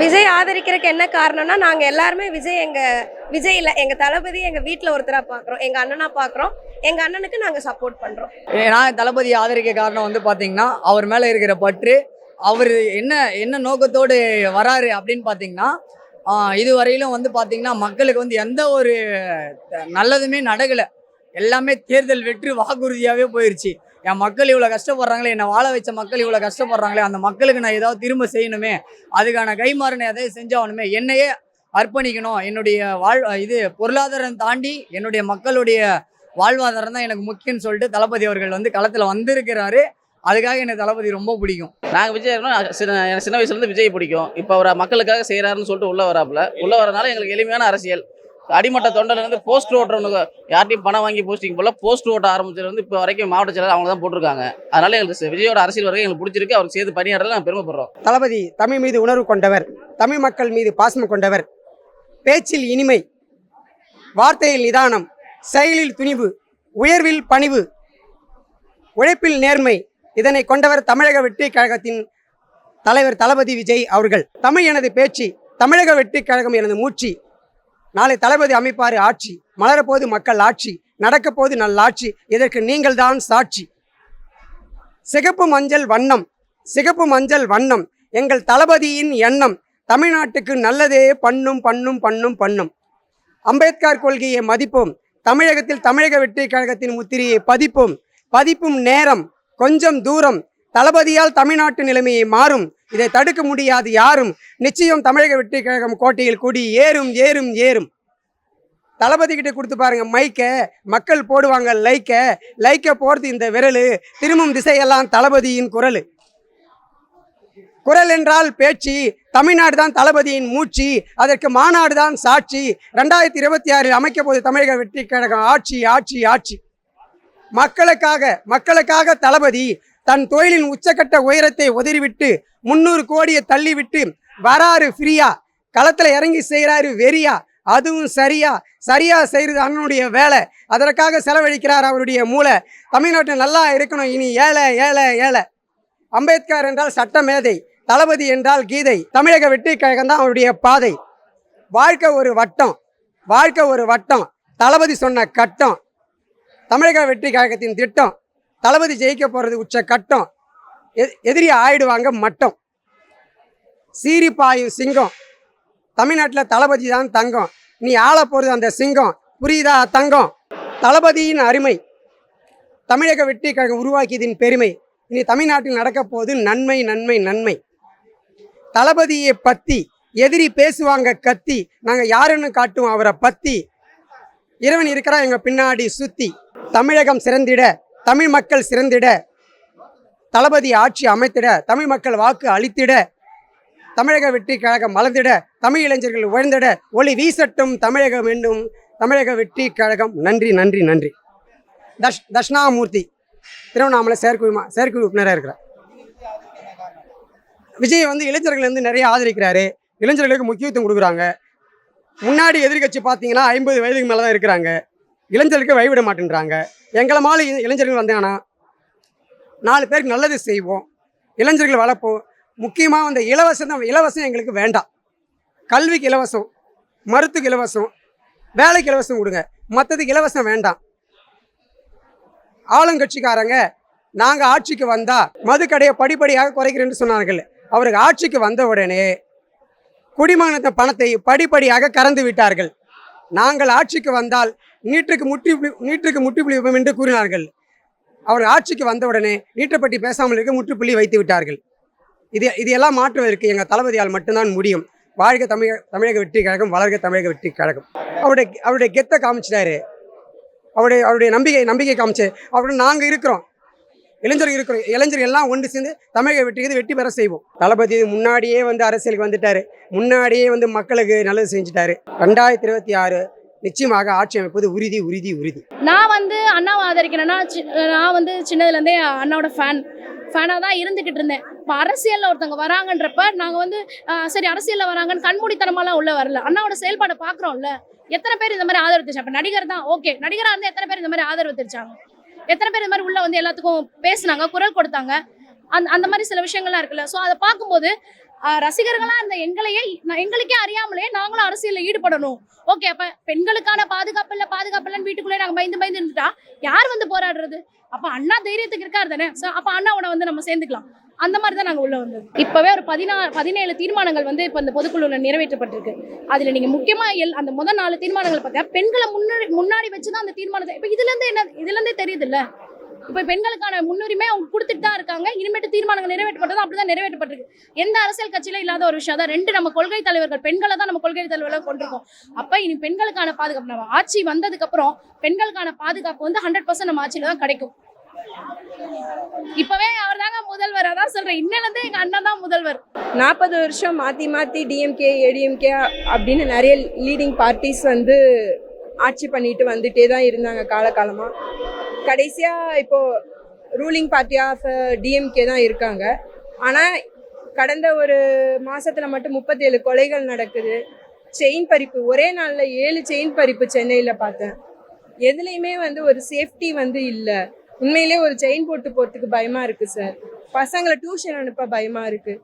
விஜய் ஆதரிக்கிறதுக்கு என்ன காரணம்னா நாங்கள் எல்லாருமே விஜய் எங்கள் விஜய் இல்லை எங்கள் தளபதி எங்கள் வீட்டில் ஒருத்தராக பார்க்குறோம் எங்கள் அண்ணனாக பார்க்குறோம் எங்கள் அண்ணனுக்கு நாங்கள் சப்போர்ட் பண்ணுறோம் நான் தளபதி ஆதரிக்க காரணம் வந்து பார்த்தீங்கன்னா அவர் மேலே இருக்கிற பற்று அவர் என்ன என்ன நோக்கத்தோடு வராரு அப்படின்னு பார்த்தீங்கன்னா இதுவரையிலும் வந்து பார்த்தீங்கன்னா மக்களுக்கு வந்து எந்த ஒரு நல்லதுமே நடக்கலை. எல்லாமே தேர்தல் வெற்றி வாக்குறுதியாகவே போயிடுச்சு என் மக்கள் இவ்வளோ கஷ்டப்படுறாங்களே என்னை வாழ வச்ச மக்கள் இவ்வளோ கஷ்டப்படுறாங்களே அந்த மக்களுக்கு நான் ஏதாவது திரும்ப செய்யணுமே அதுக்கான கைமாறு நான் எதாவது செஞ்சாகணுமே என்னையே அர்ப்பணிக்கணும். என்னுடைய வாழ் இது பொருளாதாரம் தாண்டி என்னுடைய மக்களுடைய வாழ்வாதாரம் தான் எனக்கு முக்கியம்னு சொல்லிட்டு தளபதி அவர்கள் வந்து களத்தில் வந்திருக்கிறாரு. அதுக்காக எனக்கு தளபதி ரொம்ப பிடிக்கும். நாங்கள் விஜய் சின்ன எனக்கு சின்ன வயசுலேருந்து விஜய் பிடிக்கும். இப்போ அவர் மக்களுக்காக செய்கிறாருன்னு சொல்லிட்டு உள்ளே வராப்புல. உள்ளே வரனால எங்களுக்கு எளிமையான அரசியல். அடிமட்ட தொண்டர்லேருந்து போஸ்ட் ஓட்டுறவனுக்கு யார்ட்டையும் பணம் வாங்கி போஸ்டிங் போல போஸ்ட் ஓட்ட ஆரம்பிச்சது வந்து இப்போ வரைக்கும் மாவட்ட செயலர் அவங்க தான் போட்டிருக்காங்க. அதனால எங்களுக்கு விஜயோட அரசியல் வரைக்கும் எங்களுக்கு பிடிச்சிருக்கு. அவருக்கு சேர்த்து பணியாறதுல நாங்கள் பெருமைப்படுறோம். தளபதி தமிழ் மீது உணர்வு கொண்டவர் தமிழ் மக்கள் மீது பாசம் கொண்டவர் பேச்சில் இனிமை வார்த்தையில் நிதானம் செயலில் துணிவு உயர்வில் பணிவு உழைப்பில் நேர்மை இதனை கொண்டவர் தமிழக வெற்றி கழகத்தின் தலைவர் தளபதி விஜய் அவர்கள். தமிழ் எனது பேச்சு தமிழக வெற்றி கழகம் எனது மூச்சு. நாளை தளபதி அமைப்பார் ஆட்சி மலரப்போது மக்கள் ஆட்சி நடக்கப்போது நல்லாட்சி இதற்கு நீங்கள்தான் சாட்சி. சிகப்பு மஞ்சள் வண்ணம் சிகப்பு மஞ்சள் வண்ணம் எங்கள் தளபதியின் எண்ணம் தமிழ்நாட்டுக்கு நல்லதே பண்ணும் பண்ணும் பண்ணும் பண்ணும். அம்பேத்கர் கொள்கையை மதிப்போம் தமிழகத்தில் தமிழக வெற்றி கழகத்தின் முத்திரையை பதிப்போம். பதிப்பும் நேரம் கொஞ்சம் தூரம் தளபதியால் தமிழ்நாட்டு நிலைமையை மாறும். இதை தடுக்க முடியாது யாரும். நிச்சயம் தமிழக வெற்றி கழகம் கோட்டையில் கூடி ஏறும் ஏறும் ஏறும். தளபதி கிட்ட கொடுத்து பாருங்க மைக்க. மக்கள் போடுவாங்க லைக்க. லைக்க போறது இந்த விரலு. திரும்பும் திசையெல்லாம் தளபதியின் குரல். குரல் என்றால் பேச்சு. தமிழ்நாடு தான் தளபதியின் மூச்சு. அதற்கு மாநாடு தான் சாட்சி. ரெண்டாயிரத்தி இருபத்தி ஆறில் அமைக்க போது தமிழக வெற்றி கழகம் ஆட்சி ஆட்சி ஆட்சி. மக்களுக்காக மக்களுக்காக தளபதி தன் தொழிலின் உச்சக்கட்ட உயரத்தை உதறிவிட்டு முந்நூறு கோடியை தள்ளிவிட்டு வராரு ஃப்ரீயா? களத்தில் இறங்கி செய்கிறாரு வெறியா? அதுவும் சரியா? சரியா செய்கிறது அண்ணனுடைய வேலை. அதற்காக செலவழிக்கிறார் அவருடைய மூளை. தமிழ்நாட்டில் நல்லா இருக்கணும். இனி ஏழை ஏழை ஏழை. அம்பேத்கர் என்றால் சட்ட மேதை தளபதி என்றால் கீதை. தமிழக வெற்றி கழகம் தான் அவருடைய பாதை. வாழ்க்கை ஒரு வட்டம். வாழ்க்கை ஒரு வட்டம். தளபதி சொன்ன கட்டம். தமிழக வெற்றி கழகத்தின் திட்டம். தளபதி ஜெயிக்க போகிறது உச்ச கட்டம். எதிரி ஆயிடுவாங்க மட்டம். சீரி பாயும் சிங்கம். தமிழ்நாட்டில் தளபதி தான் தங்கம். நீ ஆள போகிறது அந்த சிங்கம். புரியுதா? தங்கம். தளபதியின் அருமை. தமிழக வெற்றி கழகம் உருவாக்கியதின் பெருமை. இனி தமிழ்நாட்டில் நடக்க போது நன்மை நன்மை நன்மை. தளபதியை பற்றி எதிரி பேசுவாங்க கத்தி. நாங்கள் யாருன்னு காட்டுவோம் அவரை பத்தி. இறைவன் இருக்கிறா எங்கள் பின்னாடி சுற்றி தமிழகம் சிறந்திட. தமிழ் மக்கள் சிறந்திட தளபதி ஆட்சி அமைத்திட தமிழ் மக்கள் வாக்கு அளித்திட தமிழக வெற்றி கழகம் மலர்ந்திட தமிழ் இளைஞர்கள் உயர்ந்திட ஒளி வீசட்டும் தமிழகம் என்னும் தமிழக வெற்றி கழகம். நன்றி நன்றி நன்றி. தஷ் தட்சிணாமூர்த்தி திருவண்ணாமலை செயற்குழு செயற்குழு உறுப்பினராக இருக்கிறார். விஜய் வந்து இளைஞர்கள் வந்து நிறைய ஆதரிக்கிறாரு. இளைஞர்களுக்கு முக்கியத்துவம் கொடுக்குறாங்க. முன்னாடி எதிர்க்கட்சி பார்த்தீங்கன்னா ஐம்பது வயதுக்கு மேலே தான் இருக்கிறாங்க. இளைஞர்களுக்கு வழிவிட மாட்டேன்றாங்க. எங்களை மாதிரி இளைஞர்கள் வந்தாங்கன்னா நாலு பேருக்கு நல்லது செய்வோம். இளைஞர்கள் வளர்ப்போம். முக்கியமாக அந்த இலவசம் தான் இலவசம் எங்களுக்கு வேண்டாம். கல்விக்கு இலவசம் மருத்துக்கு இலவசம் வேலைக்கு இலவசம் கொடுங்க. மற்றதுக்கு இலவசம் வேண்டாம். ஆளுங்கட்சிக்காரங்க நாங்கள் ஆட்சிக்கு வந்தால் மதுக்கடையை படிப்படியாக குறைக்கிறேன்னு சொன்னார்கள். அவருக்கு ஆட்சிக்கு வந்த உடனே குடிமகனத்தின் பணத்தை படிப்படியாக கறந்து விட்டார்கள். நாங்கள் ஆட்சிக்கு வந்தால் நீட்டுக்கு முற்றி நீட்டுக்கு முற்றுப்புள்ளி வைப்போம் என்று கூறினார்கள். அவர் ஆட்சிக்கு வந்தவுடனே நீட்டை பற்றி பேசாமல் இருக்க முற்றுப்புள்ளி வைத்து விட்டார்கள். இது இது எல்லாம் மாற்றுவதற்கு எங்கள் தளபதியால் மட்டும்தான் முடியும். வாழ்க தமிழக தமிழக வெற்றி கழகம் வளர்க தமிழக வெற்றி கழகம். அவருடைய அவருடைய கெத்தை காமிச்சிட்டாரு. அவருடைய அவருடைய நம்பிக்கை நம்பிக்கை காமிச்சு அவருடன் நாங்கள் இருக்கிறோம். இளைஞர்கள் இருக்கிறோம். இளைஞர் எல்லாம் ஒன்று சேர்ந்து தமிழக வெற்றிக்கு வெற்றி பெற செய்வோம். தளபதி முன்னாடியே வந்து அரசியலுக்கு வந்துட்டாரு. முன்னாடியே வந்து மக்களுக்கு நல்லது செஞ்சுட்டாரு. ரெண்டாயிரத்தி இருபத்தி ஆறு நிச்சயமாக ஆட்சி அமைப்பது உறுதி உறுதி உறுதி. நான் வந்து அண்ணாவை ஆதரிக்கிறேன்னா சி- நான் வந்து சின்னதுலேருந்தே அண்ணாவோட ஃபேன் ஃபேனாக தான் இருந்துக்கிட்டு இருந்தேன். இப்போ அரசியலில் ஒருத்தவங்க வராங்கன்றப்ப நாங்கள் வந்து சரி அரசியலில் வராங்கன்னு கண்மூடித்தனமாலாம் உள்ளே வரல. அண்ணாவோட செயல்பாடை பார்க்குறோம்ல எத்தனை பேர் இந்த மாதிரி ஆதரவு தெரிச்சாங்க இப்போ நடிகர் தான் ஓகே நடிகராக இருந்தால் எத்தனை பேர் இந்த மாதிரி ஆதரவு தெரிச்சாங்க எத்தனை பேர் இந்த மாதிரி உள்ளே வந்து எல்லாத்துக்கும் பேசுனாங்க குரல் கொடுத்தாங்க? அந்த அந்த மாதிரி சில விஷயங்கள்லாம் இருக்குல்ல. ஸோ அதை பார்க்கும்போது ரசிகர்களா இருந்த எங்களையே நான் எங்களுக்கே அறியாமலே நாங்களும் அரசியல்ல ஈடுபடணும். ஓகே அப்ப பெண்களுக்கான பாதுகாப்பு இல்ல பாதுகாப்பு இல்லைன்னு வீட்டுக்குள்ளே நாங்க பயந்து பயந்து இருந்துட்டா யார் வந்து போராடுறது? அப்ப அண்ணா தைரியத்துக்கு இருக்காரு தானே? ஸோ அப்ப அண்ணாவோட வந்து நம்ம சேர்ந்துக்கலாம். அந்த மாதிரி தான் நாங்க உள்ள வந்தது. இப்பவே ஒரு பதினாறு பதினேழு தீர்மானங்கள் வந்து இப்ப இந்த பொதுக்குழுல நிறைவேற்றப்பட்டிருக்கு. அதுல நீங்க முக்கியமா எல் அந்த முதல் நாலு தீர்மானங்கள் பார்த்தா பெண்களை முன்னாடி முன்னாடி வச்சுதான் அந்த தீர்மானத்தை இப்ப இதுல இருந்து என்ன இதுல இருந்தே தெரியுது இல்ல இப்ப பெண்களுக்கான முன்னுரிமை அவங்க கொடுத்துட்டு தான் இருக்காங்க. இனிமேட்டு தீர்மானங்கள் நிறைவேற்றப்பட்டதும் அப்படிதான் நிறைவேற்றப்பட்டிருக்கு. எந்த அரசியல் கட்சியில இல்லாத ஒரு விஷயம் தான் ரெண்டு நம்ம கொள்கை தலைவர்கள் பெண்களை தான் நம்ம கொள்கை தலைவர்களாக கொண்டிருக்கோம். அப்ப இனி பெண்களுக்கான பாதுகாப்பு நம்ம ஆட்சி வந்ததுக்கு அப்புறம் பெண்களுக்கான பாதுகாப்பு வந்து ஹண்ட்ரட் பர்சன்ட் நம்ம ஆட்சியில தான் கிடைக்கும். இப்பவே அவர் தாங்க முதல்வர். அதான் சொல்றேன். இன்னிலிருந்து எங்க அண்ணன் தான் முதல்வர். நாற்பது வருஷம் மாற்றி மாற்றி டிஎம்கே ஏடிஎம்கே அப்படின்னு நிறைய லீடிங் பார்ட்டிஸ் வந்து ஆட்சி பண்ணிட்டு வந்துட்டே தான் இருந்தாங்க காலகாலமாக கடைசியாக இப்போது ruling party of DMK uh, தான் இருக்காங்க. ஆனால் கடந்த ஒரு மாதத்தில் மட்டும் முப்பத்தேழு கொலைகள் நடக்குது. செயின் பறிப்பு ஒரே நாளில் ஏழு செயின் பறிப்பு சென்னையில் பார்த்தேன். எதுலேயுமே வந்து ஒரு சேஃப்டி வந்து இல்லை. உண்மையிலே ஒரு செயின் போட்டு போகிறதுக்கு பயமாக இருக்குது சார் பசங்களை டியூஷன் அனுப்ப பயமாக இருக்குது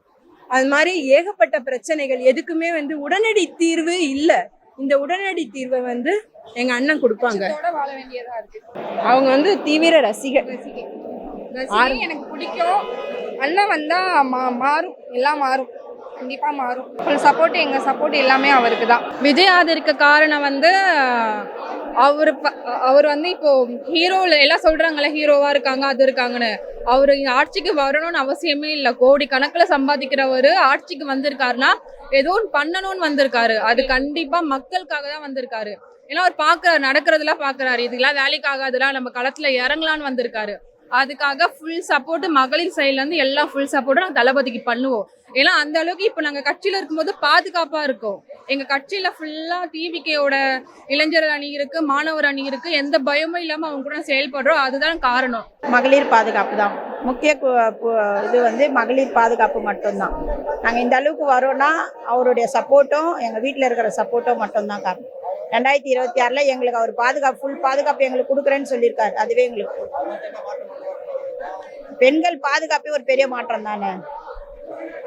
அது மாதிரி ஏகப்பட்ட பிரச்சனைகள் எதுக்குமே வந்து உடனடி தீர்வு இல்லை. இந்த உடனடி தீர்வை வந்து எங்க அண்ணன் கொடுப்பாங்க. வாழ வேண்டியதா இருக்கு. அவங்க வந்து தீவிர ரசிகர். ரசிகை. எனக்கு பிடிக்கும். அண்ணன் வந்தா மா மாறும். எல்லாம் மாறும். கண்டிப்பா மாறும். சப்போர்ட் எங்க சப்போர்ட் எல்லாமே அவருக்கு தான். விஜய் ஆதரிக்க காரணம் வந்து அவர் அவர் வந்து இப்போ ஹீரோல எல்லாம் சொல்றாங்கல்ல ஹீரோவா இருக்காங்க அது இருக்காங்கன்னு. அவர் ஆட்சிக்கு வரணும்னு அவசியமே இல்லை. கோடி கணக்குல சம்பாதிக்கிறவர் ஆட்சிக்கு வந்திருக்காருன்னா ஏதோ ஒன்று பண்ணணும்னு வந்திருக்காரு. அது கண்டிப்பா மக்களுக்காக தான் வந்திருக்காரு. ஏன்னா அவர் பார்க்குற நடக்கிறதெல்லாம் பார்க்குறாரு. இதுக்கெல்லாம் வேலைக்கு ஆகாதுலாம் நம்ம களத்துல இறங்கலான்னு வந்திருக்காரு. அதுக்காக ஃபுல் சப்போர்ட் மகளிர் சைட்லேருந்து இருந்து ஃபுல் சப்போர்ட்டும் நாங்கள் தளபதிக்கு பண்ணுவோம். ஏன்னா அந்த அளவுக்கு இப்போ நாங்கள் கட்சியில் இருக்கும்போது பாதுகாப்பாக இருக்கும். எங்க கட்சியில ஃபுல்லாக டிவிகேயோட இளைஞர் அணி இருக்கு மாணவர் அணி இருக்கு. எந்த பயமும் இல்லாமல் அவங்க கூட செயல்படுறோம். அதுதான் காரணம். மகளிர் பாதுகாப்பு தான். முக்கிய இது வந்து மகளிர் பாதுகாப்பு மட்டும்தான். நாங்கள் இந்த அளவுக்கு வரோன்னா அவருடைய சப்போர்ட்டும் எங்கள் வீட்டில் இருக்கிற சப்போர்ட்டும் மட்டும்தான் காரணம். ரெண்டாயிரத்தி இருபத்தி ஆறில் எங்களுக்கு அவர் பாதுகாப்பு ஃபுல் பாதுகாப்பு எங்களுக்கு கொடுக்குறேன்னு சொல்லியிருக்காரு. அதுவே எங்களுக்கு பெண்கள் பாதுகாப்பே ஒரு பெரிய மாற்றம் தானே?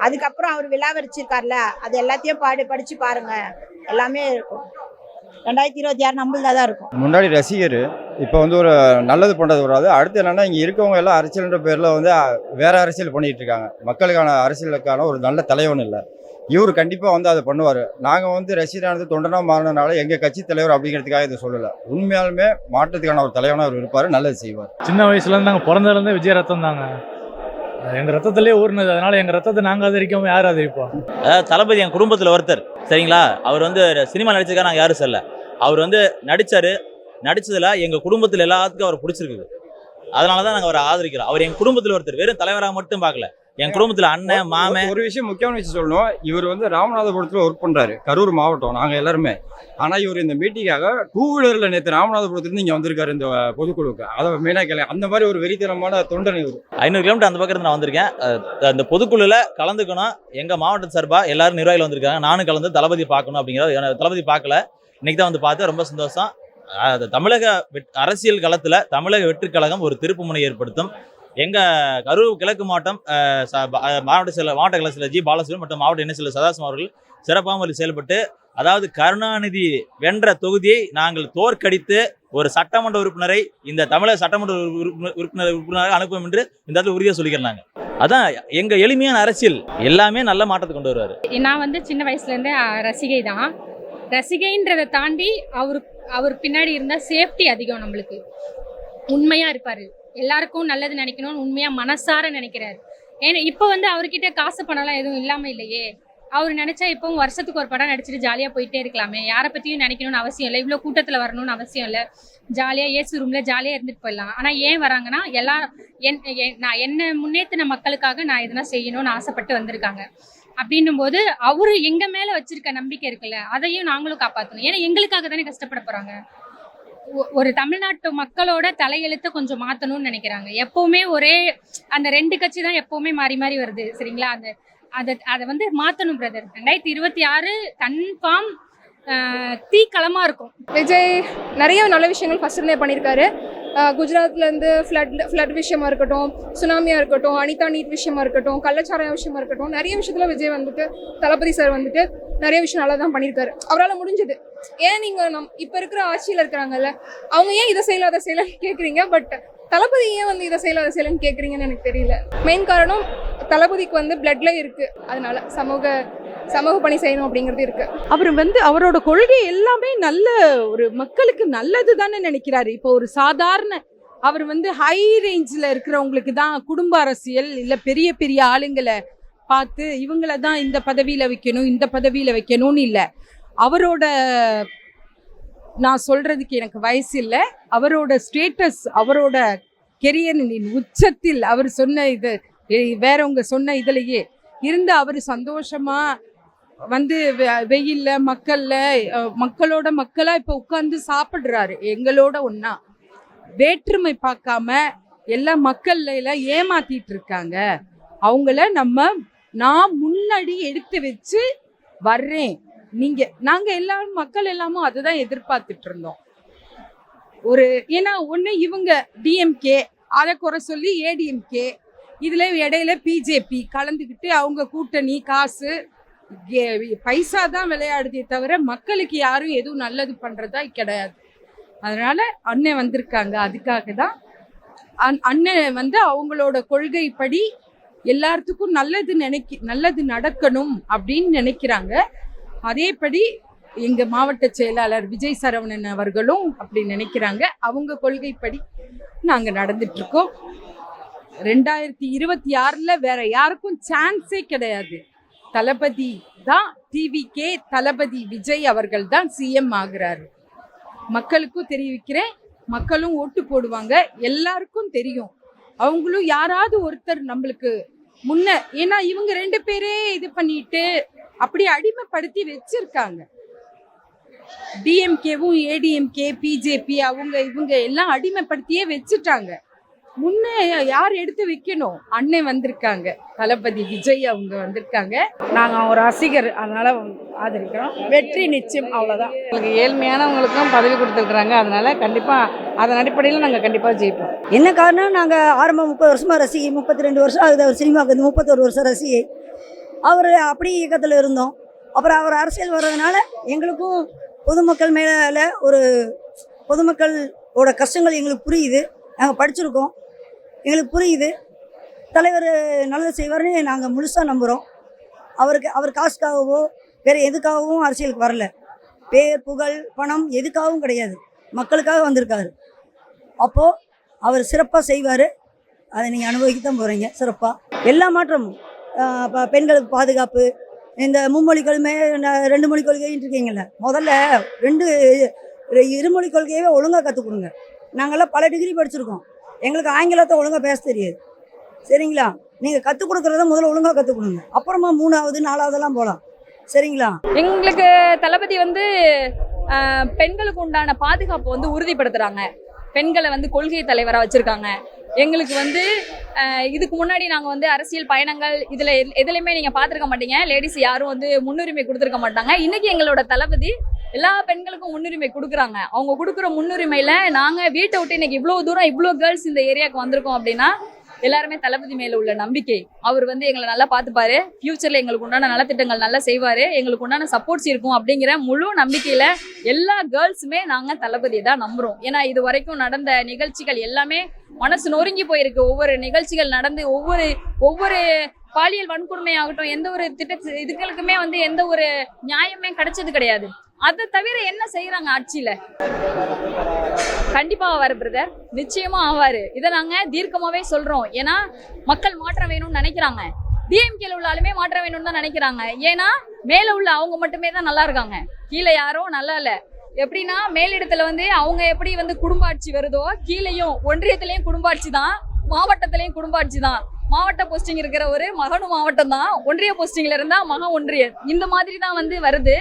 அதுக்கப்புறம் அவர் விழாவரிச்சிருக்கார்ல அது எல்லாத்தையும் பாடு படிச்சு பாருங்க. எல்லாமே இருக்கும். ரெண்டாயிரத்தி இருபத்தி ஆறு நம்மள்தான் தான் இருக்கும். முன்னாடி ரசிகர் இப்போ வந்து ஒரு நல்லது பண்ணுறது வராது. அடுத்து என்னன்னா இங்கே இருக்கவங்க எல்லாம் அரசியல்ன்ற பேரில் வந்து வேற அரசியல் பண்ணிட்டு இருக்காங்க. மக்களுக்கான அரசியலுக்கான ஒரு நல்ல தலைவன் இல்லை. இவர் கண்டிப்பாக வந்து அதை பண்ணுவார். நாங்கள் வந்து ரசிகரானது தொண்டனா மாறினனால எங்கள் கட்சி தலைவர் அப்படிங்கிறதுக்காக இதை சொல்லலை. உண்மையாலுமே மாற்றத்துக்கான ஒரு தலைவனாக அவர் இருப்பார் நல்லது செய்வார். சின்ன வயசுலேருந்து நாங்கள் பிறந்ததுலேருந்து விஜய் ரத்தம் தாங்க. எங்கள் ரத்தத்திலே ஊறினது அதனால எங்கள் ரத்தத்தை நாங்கள் ஆதரிக்காம யார் ஆதரிப்போம்? அதாவது தளபதி என் குடும்பத்தில் ஒருத்தர் சரிங்களா? அவர் வந்து சினிமா நடிச்சிருக்காரு நாங்கள் யாரும் சொல்ல அவர் வந்து நடிச்சாரு நடிச்சதுல எங்கள் குடும்பத்தில் எல்லாத்துக்கும் அவர் பிடிச்சிருக்குது. அதனால தான் நாங்கள் அவரை ஆதரிக்கிறோம். அவர் என் குடும்பத்தில் ஒருத்தர் வெறும் தலைவராக மட்டும் பார்க்கல. என் குடும்பத்தில் அண்ணன் மாமன். ஒரு விஷயம் முக்கியமான விஷயம் சொல்லணும். இவர் வந்து ராமநாதபுரத்தில் ஒர்க் பண்ணுறாரு கரூர் மாவட்டம் நாங்கள் எல்லாருமே. ஆனால் இவர் இந்த மீட்டிங்காக டூ வீலரில் நேற்று ராமநாதபுரத்துலேருந்து இங்கே வந்திருக்காரு இந்த பொதுக்குழுவுக்கு. அதை மெயினாக கேள்வி அந்த மாதிரி ஒரு வெறித்தனமான தொண்டன் இவர். ஐநூறு கிலோமீட்டர் அந்த பக்கம் நான் வந்திருக்கேன். அந்த பொதுக்குழுல கலந்துக்கணும். எங்கள் மாவட்ட சார்பாக எல்லாரும் நிர்வாகிகள் வந்திருக்காங்க. நானும் கலந்து தளபதி பார்க்கணும் அப்படிங்கிறது எனக்கு தளபதி பார்க்கல. இன்னைக்கு தான் வந்து பார்த்தேன். ரொம்ப சந்தோஷம். தமிழக அரசியல் களத்தில் தமிழக வெற்றிக் கழகம் ஒரு திருப்புமுனை ஏற்படுத்தும். எங்கள் கரூர் கிழக்கு மாவட்டம் அஹ், மாவட்ட செயலர் மாவட்ட கலை ஜி பாலசுவன் மற்றும் மாவட்ட இணை செயலர் சதாசிவம் அவர்கள் சிறப்பாக முறையில் செயல்பட்டு அதாவது கருணாநிதி வென்ற தொகுதியை நாங்கள் தோற்கடித்து ஒரு சட்டமன்ற உறுப்பினரை இந்த தமிழக சட்டமன்ற உறுப்பினர் உறுப்பினர் உறுப்பினராக அனுப்புவோம் என்று இந்த இடத்துல உறுதியாக சொல்லிக்கிறாங்க. அதான் எங்க எளிமையான அரசியல் எல்லாமே நல்ல மாற்றத்தை கொண்டு வருவாரு. நான் வந்து சின்ன வயசுலேருந்தே ரசிகை தான். ரசிகைன்றதை தாண்டி அவரு அவர் பின்னாடி இருந்தால் சேஃப்டி அதிகம் நம்மளுக்கு. உண்மையாக இருப்பார். எல்லாருக்கும் நல்லது நினைக்கணும்னு உண்மையாக மனசார நினைக்கிறாரு. ஏன்னா இப்போ வந்து அவர்கிட்ட காசு பணம்லாம் எதுவும் இல்லாமல் இல்லையே. அவர் நினைச்சா இப்போவும் வருஷத்துக்கு ஒரு படம் நடிச்சிட்டு ஜாலியாக போயிட்டே இருக்கலாமே. யாரை பற்றியும் நினைக்கணும்னு அவசியம் இல்லை. இவ்வளோ கூட்டத்தில் வரணும்னு அவசியம் இல்லை. ஜாலியாக ஏசி ரூமில் ஜாலியாக இருந்துட்டு போயிடலாம். ஆனால் ஏன் வராங்கன்னா எல்லா என் என்- நான் என்ன முன்னேற்றின மக்களுக்காக நான் எதனா செய்யணும்னு ஆசைப்பட்டு வந்திருக்காங்க. அப்படின்னும் போது அவரு எங்க மேல வச்சிருக்க நம்பிக்கை இருக்குல்ல அதையும் நாங்களும் காப்பாற்றணும் ஏன்னா எங்களுக்காக தானே கஷ்டப்பட போறாங்க. ஒரு தமிழ்நாட்டு மக்களோட தலையெழுத்தை கொஞ்சம் மாற்றணும்னு நினைக்கிறாங்க. எப்பவுமே ஒரே அந்த ரெண்டு கட்சி தான் எப்பவுமே மாறி மாறி வருது சரிங்களா? அந்த அதை அதை வந்து மாற்றணும் பிரதர் ரெண்டாயிரத்தி இருபத்தி ஆறு கன்ஃபார்ம் தீக்களமாக இருக்கும். விஜய் நிறைய நல்ல விஷயங்கள் ஃபர்ஸ்ட் இருந்தே பண்ணியிருக்காரு. குஜராத்லேருந்து ஃப்ளட் ஃப்ளட் விஷயமா இருக்கட்டும் சுனாமியாக இருக்கட்டும் அனிதா நீட் விஷயமா இருக்கட்டும் கள்ளச்சாராய விஷயமா இருக்கட்டும் நிறைய விஷயத்தில் விஜய் வந்துட்டு தளபதி சார் வந்துட்டு நிறைய விஷயம் நல்லா தான் பண்ணியிருக்காரு. அவரால் முடிஞ்சது. ஏன் நீங்க நம் இப்ப இருக்கிற ஆட்சியில இருக்கிறாங்கல்ல அவங்க ஏன் இதை செய்யல அதை செய்யலன்னு கேக்குறீங்க? பட் தளபதி ஏன் வந்து இதை செய்யல அதை செய்யலன்னு கேக்குறீங்கன்னு எனக்கு தெரியல. மெயின் காரணம் தளபதிக்கு வந்து பிளட்ல இருக்கு. அதனால சமூக சமூக பணி செய்யணும் அப்படிங்கிறது இருக்கு. அவர் வந்து அவரோட கொள்கை எல்லாமே நல்ல ஒரு மக்களுக்கு நல்லது தானே நினைக்கிறாரு. இப்போ ஒரு சாதாரண அவர் வந்து ஹை ரேஞ்சில் இருக்கிறவங்களுக்கு தான் குடும்ப அரசியல் இல்லை பெரிய பெரிய ஆளுங்களை பார்த்து இவங்கள தான் இந்த பதவியில் வைக்கணும் இந்த பதவியில் வைக்கணும்னு இல்லை. அவரோட நான் சொல்கிறதுக்கு எனக்கு வயசு இல்லை. அவரோட ஸ்டேட்டஸ் அவரோட கெரியரின் உச்சத்தில் அவர் சொன்ன இது வேறவங்க சொன்ன இதுலேயே. இருந்து அவர் சந்தோஷமாக வந்து வெ- வெயில்ல மக்கள்ல மக்களோட மக்களா இப்போ உட்காந்து சாப்பிட்றாரு. எங்களோட ஒன்றா வேற்றுமை பார்க்காம எல்லா மக்கள்ல எல்லாம் ஏமாத்திட்டு இருக்காங்க. அவங்கள நம்ம நான் முன்னாடி எடுத்து வச்சு வர்றேன். நீங்க நாங்க எல்லாரும் மக்கள் எல்லாமும் அதுதான் எதிர்பார்த்துட்டு இருந்தோம் ஒரு ஏன்னா ஒன்று இவங்க டிஎம்கே அதை குறை சொல்லி ஏடிஎம்கே இதில் இடையில பிஜேபி கலந்துக்கிட்டு அவங்க கூட்டணி காசு கே- பைசா தான் விளையாடுதே தவிர மக்களுக்கு யாரும் எதுவும் நல்லது பண்ணுறதா கிடையாது. அதனால் அண்ணன் வந்திருக்காங்க அதுக்காக தான். அந் அண்ணன் வந்து அவங்களோட கொள்கைப்படி எல்லாத்துக்கும் நல்லது நினைக்க நல்லது நடக்கணும் அப்படின்னு நினைக்கிறாங்க. அதேபடி எங்க மாவட்ட செயலாளர் விஜய் சரவணன் அவர்களும் அப்படி நினைக்கிறாங்க. அவங்க கொள்கைப்படி நாங்க நடந்துட்டு இருக்கோம் ரெண்டாயிரத்தி இருபத்தி ஆறுல வேற யாருக்கும் சான்ஸே கிடையாது. தளபதி தான் டிவிகே தளபதி விஜய் அவர்கள் தான் சிஎம் ஆகிறாரு. மக்களுக்கும் தெரிவிக்கிறேன் மக்களும் ஓட்டு போடுவாங்க எல்லாருக்கும் தெரியும். அவங்களும் யாராவது ஒருத்தர் நம்மளுக்கு முன்ன ஏன்னா இவங்க ரெண்டு பேரே இது பண்ணிட்டு அப்படி அடிமைப்படுத்தி வச்சிருக்காங்க. டிஎம்கேவும் ஏடிஎம்கே பிஜேபி அவங்க இவங்க எல்லாம் அடிமைப்படுத்தியே வச்சுட்டாங்க. முன்னே யார் எடுத்து வைக்கணும்? அண்ணன் வந்திருக்காங்க. தளபதி விஜய் அவங்க வந்திருக்காங்க. நாங்கள் ஒரு ரசிகர் அதனால ஆதரிக்கிறோம். வெற்றி நிச்சயம் அவ்வளோதான் எங்களுக்கு ஏழ்மையானவங்களுக்கும் பதவி கொடுத்துருக்குறாங்க. அதனால கண்டிப்பாக அதன் அடிப்படையில் நாங்கள் கண்டிப்பாக ஜெயிப்போம். என்ன காரணம்? நாங்கள் ஆரம்பம் முப்பது வருஷமாக ரசிகை முப்பத்தி ரெண்டு வருஷம் ஆகுது. அவர் சினிமாவுக்கு வந்து முப்பத்தொரு வருஷம் ரசிகை. அவர் அப்படி இயக்கத்தில் இருந்தோம். அப்புறம் அவர் அரசியல் வர்றதுனால எங்களுக்கும் பொதுமக்கள் மேலே ஒரு பொதுமக்களோட கஷ்டங்கள் எங்களுக்கு புரியுது. நாங்கள் படிச்சிருக்கோம். எங்களுக்கு புரியுது. தலைவர் நல்லது செய்வார்னு நாங்கள் முழுசாக நம்புகிறோம் அவருக்கு அவர் காசுக்காகவோ வேறு எதுக்காகவும் அரசியலுக்கு வரல. பேர் புகழ் பணம் எதுக்காகவும் கிடையாது. மக்களுக்காக வந்திருக்காரு. அப்போது அவர் சிறப்பாக செய்வார். அதை நீங்கள் அனுபவிக்க தான் போகிறீங்க சிறப்பாக எல்லா மாற்றமும். பெண்களுக்கு பாதுகாப்பு. இந்த மும்மொழி கொள்கை ரெண்டு மொழி கொள்கைன்னு இருக்கீங்கல்ல. முதல்ல ரெண்டு இருமொழி கொள்கையவே ஒழுங்காக கற்றுக் கொடுங்க. நாங்கள்லாம் பல டிகிரி படிச்சிருக்கோம். எங்களுக்கு ஆங்கிலத்தை ஒழுங்காக பேச தெரியாது. சரிங்களா? நீங்கள் கற்றுக் கொடுக்குறத முதல்ல ஒழுங்காக கற்றுக் கொடுங்க. அப்புறமா மூணாவது நாலாவதெல்லாம் போகலாம் சரிங்களா? எங்களுக்கு தளபதி வந்து பெண்களுக்கு உண்டான பாதுகாப்பு வந்து உறுதிப்படுத்துகிறாங்க பெண்களை வந்து கொள்கை தலைவராக வச்சுருக்காங்க. எங்களுக்கு வந்து இதுக்கு முன்னாடி நாங்கள் வந்து அரசியல் பயணங்கள் இதில் எதுலையுமே நீங்கள் பார்த்துருக்க மாட்டீங்க. லேடிஸ் யாரும் வந்து முன்னுரிமை கொடுத்துருக்க மாட்டாங்க. இன்னைக்கு எங்களோட தளபதி எல்லா பெண்களுக்கும் முன்னுரிமை கொடுக்குறாங்க. அவங்க கொடுக்குற முன்னுரிமையில நாங்கள் வீட்டை விட்டு இன்னைக்கு இவ்வளோ தூரம் இவ்வளோ கேர்ள்ஸ் இந்த ஏரியாவுக்கு வந்திருக்கோம் அப்படின்னா எல்லாருமே தளபதி மேல உள்ள நம்பிக்கை. அவர் வந்து எங்களை நல்லா பார்த்துப்பாரு. ஃபியூச்சர்ல எங்களுக்கு உண்டான நலத்திட்டங்கள் நல்லா செய்வாரு. எங்களுக்கு உண்டான சப்போர்ட்ஸ் இருக்கும் அப்படிங்கிற முழு நம்பிக்கையில எல்லா கேர்ள்ஸுமே நாங்க தளபதியை தான் நம்புறோம். ஏன்னா இது வரைக்கும் நடந்த நிகழ்ச்சிகள் எல்லாமே மனசு நொறுங்கி போயிருக்கு. ஒவ்வொரு நிகழ்ச்சிகள் நடந்து ஒவ்வொரு ஒவ்வொரு பாலியல் வன்கொடுமை ஆகட்டும் எந்த ஒரு திட்ட இதுகளுக்குமே வந்து எந்த ஒரு நியாயமே கிடைச்சது கிடையாது. அதை தவிர என்ன செய்யறாங்க ஆட்சியில? கண்டிப்பா ஆவாரு பிரதர் நிச்சயமா ஆவாரு. இதை நாங்க தீர்க்கமாவே சொல்றோம். ஏன்னா மக்கள் மாற்றம் வேணும்னு நினைக்கிறாங்க. டிஎம்கேல உள்ள ஆளுமே மாற்றம் வேணும்னு தான் நினைக்கிறாங்க. ஏன்னா மேல உள்ள அவங்க மட்டுமே தான் நல்லா இருக்காங்க. கீழே யாரும் நல்லா இல்ல. எப்படின்னா மேலிடத்துல வந்து அவங்க எப்படி வந்து குடும்ப ஆட்சி வருதோ கீழேயும் ஒன்றியத்திலையும் குடும்ப ஆட்சி தான் மாவட்டத்திலையும் குடும்ப ஆட்சி தான். மாவட்ட போஸ்டிங் இருக்கிற ஒரு மகனும் மாவட்டம் தான். ஒன்றிய போஸ்டிங்ல இருந்தா மகன் ஒன்றிய இந்த மாதிரி தான் வந்து வருது.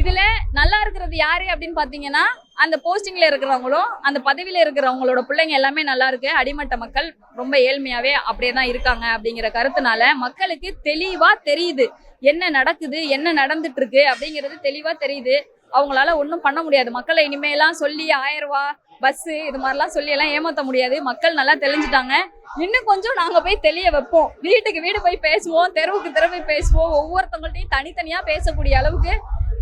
இதுல நல்லா இருக்கிறது யாரு அப்படின்னு பாத்தீங்கன்னா அந்த போஸ்டிங்ல இருக்கிறவங்களும் அந்த பதவியில இருக்கிறவங்களோட பிள்ளைங்க எல்லாமே நல்லா இருக்கு. அடிமட்ட மக்கள் ரொம்ப ஏழ்மையாவே அப்படியே தான் இருக்காங்க அப்படிங்கிற கருத்துனால மக்களுக்கு தெளிவா தெரியுது. என்ன நடக்குது என்ன நடந்துட்டு இருக்கு அப்படிங்கிறது தெளிவா தெரியுது. அவங்களால ஒன்றும் பண்ண முடியாது. மக்களை இனிமேலாம் சொல்லி ஆயிரம் ரூபா பஸ்ஸு இது மாதிரிலாம் சொல்லி எல்லாம் ஏமாற்ற முடியாது. மக்கள் நல்லா தெளிஞ்சிட்டாங்க. இன்னும் கொஞ்சம் நாங்கள் போய் தெளிய வைப்போம். வீட்டுக்கு வீடு போய் பேசுவோம் தெருவுக்கு தெரு போய் பேசுவோம். ஒவ்வொருத்தவங்கள்ட்டையும் தனித்தனியாக பேசக்கூடிய அளவுக்கு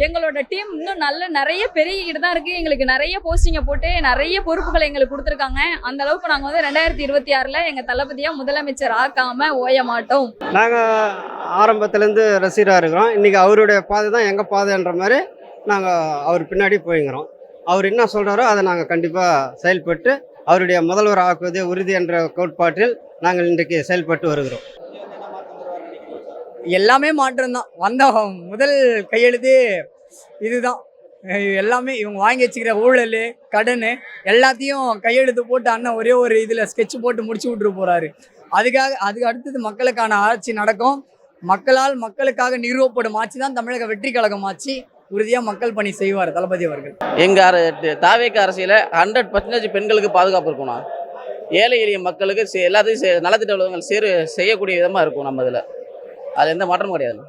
எங்களோட டீம் இன்னும் நல்ல நிறைய பெருகிக்கிட்டு தான் இருக்குது எங்களுக்கு நிறைய போஸ்டிங்கை போட்டு நிறைய பொறுப்புகளை எங்களுக்கு கொடுத்துருக்காங்க. அந்த அளவுக்கு நாங்கள் வந்து ரெண்டாயிரத்தி இருபத்தி ஆறில் எங்கள் தளபதியாக முதலமைச்சர் ஆக்காமல் ஓய மாட்டோம். நாங்கள் ஆரம்பத்துலேருந்து ரசிகராக இருக்கிறோம். இன்றைக்கி அவருடைய பாதை தான் எங்கள் பாதைன்ற மாதிரி நாங்கள் அவர் பின்னாடி போய்ங்கிறோம். அவர் என்ன சொல்கிறாரோ அதை நாங்கள் கண்டிப்பாக செயல்பட்டு அவருடைய முதல்வர் ஆக்குவதே உறுதி என்ற கோட்பாட்டில் நாங்கள் இன்றைக்கு செயல்பட்டு வருகிறோம். எல்லாமே மாற்றம் தான். வந்த முதல் கையெழுத்து இதுதான். எல்லாமே இவங்க வாங்கி வச்சுக்கிற ஊழல் கடன் எல்லாத்தையும் கையெழுத்து போட்டு அண்ணன் ஒரே ஒரு இதில் ஸ்கெட்ச் போட்டு முடிச்சு விட்டுட்டு போகிறாரு அதுக்காக அதுக்கு அடுத்தது மக்களுக்கான ஆட்சி நடக்கும். மக்களால் மக்களுக்காக நிறுவப்படும் ஆட்சி தான் தமிழக வெற்றி கழகம் ஆட்சி. உறுதியாக மக்கள் பணி செய்வார் தளபதி அவர்கள். எங்கள் அர தாவேக்க அரசியல ஹண்ட்ரட் பர்சன்டேஜ் பெண்களுக்கு பாதுகாப்பு இருக்கணும். ஏழை எளிய மக்களுக்கு எல்லாத்தையும் நலத்திட்ட உலகங்கள் சேரு செய்யக்கூடிய விதமாக இருக்கும் நம்ம இதில். அது எந்த மாற்றமும் கிடையாது.